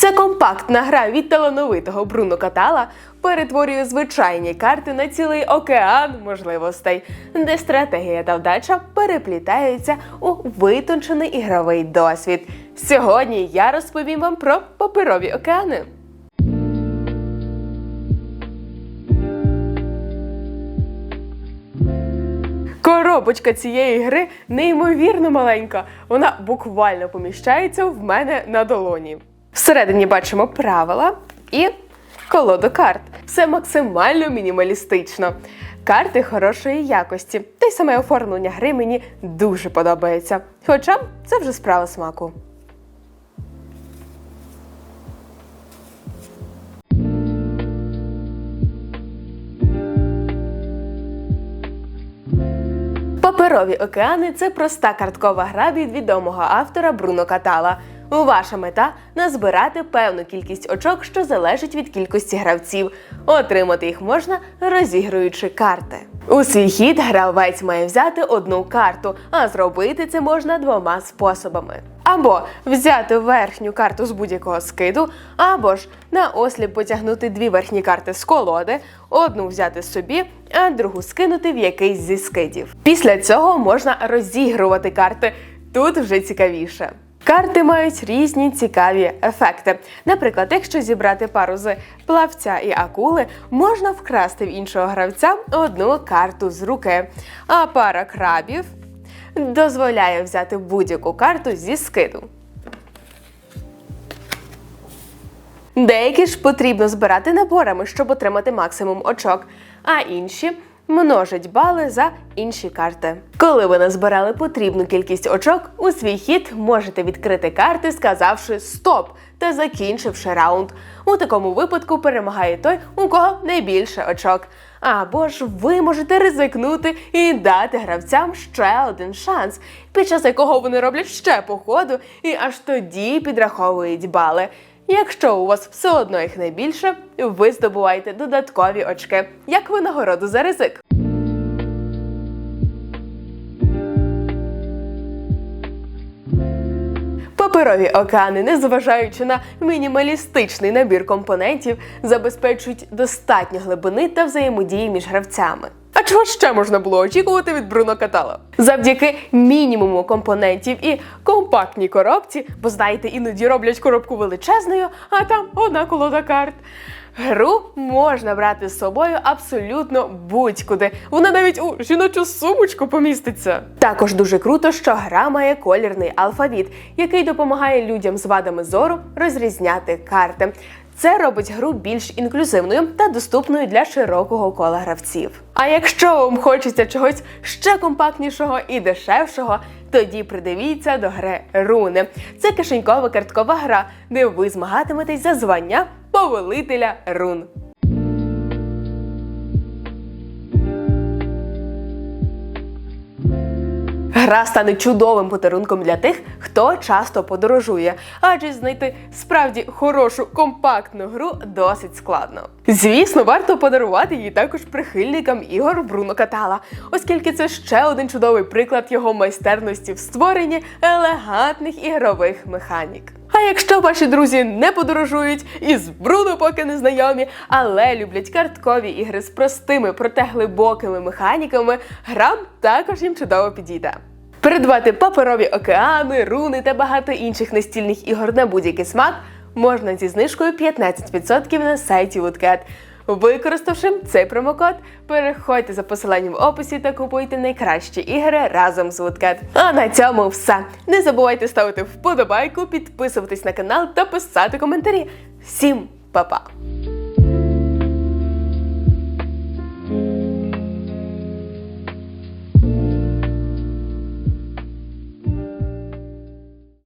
Ця компактна гра від талановитого Бруно Катала перетворює звичайні карти на цілий океан можливостей, де стратегія та вдача переплітаються у витончений ігровий досвід. Сьогодні я розповім вам про паперові океани. Коробочка цієї гри неймовірно маленька. Вона буквально поміщається в мене на долоні. Всередині бачимо правила і колоду карт. Все максимально мінімалістично. Карти хорошої якості, та й саме оформлення гри мені дуже подобається. Хоча це вже справа смаку. Паперові океани це проста карткова гра від відомого автора Бруно Катала. Ваша мета назбирати певну кількість очок, що залежить від кількості гравців. Отримати їх можна розігруючи карти. У свій хід гравець має взяти одну карту, а зробити це можна двома способами: або взяти верхню карту з будь-якого скиду, або ж на осліп потягнути дві верхні карти з колоди, одну взяти собі, а другу скинути в якийсь зі скидів. Після цього можна розігрувати карти. Тут вже цікавіше. Карти мають різні цікаві ефекти. Наприклад, якщо зібрати пару з плавця і акули, можна вкрасти в іншого гравця одну карту з руки. А пара крабів дозволяє взяти будь-яку карту зі скиду. Деякі ж потрібно збирати наборами, щоб отримати максимум очок, а інші множать бали за інші карти. Коли ви назбирали потрібну кількість очок, у свій хід можете відкрити карти, сказавши стоп та закінчивши раунд. У такому випадку перемагає той, у кого найбільше очок. Або ж ви можете ризикнути і дати гравцям ще один шанс, під час якого вони роблять ще по ходу і аж тоді підраховують бали. Якщо у вас все одно їх найбільше, ви здобуваєте додаткові очки, як винагороду за ризик. Паперові океани, незважаючи на мінімалістичний набір компонентів, забезпечують достатньо глибини та взаємодії між гравцями. А чого ще можна було очікувати від Бруно Катала? Завдяки мінімуму компонентів і компактній коробці, бо знаєте, іноді роблять коробку величезною, а там одна колода карт. Гру можна брати з собою абсолютно будь-куди. Вона навіть у жіночу сумочку поміститься. Також дуже круто, що гра має колірний алфавіт, який допомагає людям з вадами зору розрізняти карти. Це робить гру більш інклюзивною та доступною для широкого кола гравців. А якщо вам хочеться чогось ще компактнішого і дешевшого, тоді придивіться до гри руни. Це кишенькова карткова гра, де ви змагатиметесь за звання повелителя рун. Гра стане чудовим подарунком для тих, хто часто подорожує, адже знайти справді хорошу компактну гру досить складно. Звісно, варто подарувати її також прихильникам ігор Бруно Катала, оскільки це ще один чудовий приклад його майстерності в створенні елегантних ігрових механік. А якщо ваші друзі не подорожують і з поки не знайомі, але люблять карткові ігри з простими, проте глибокими механіками, грам також їм чудово підійде. Передбати паперові океани, руни та багато інших настільних ігор на будь-який смак можна зі знижкою 15% на сайті Woodcat. Використавши цей промокод, переходьте за посиланням в описі та купуйте найкращі ігри разом з Woodcat. А на цьому все. Не забувайте ставити вподобайку, підписуватись на канал та писати коментарі. Всім па-па!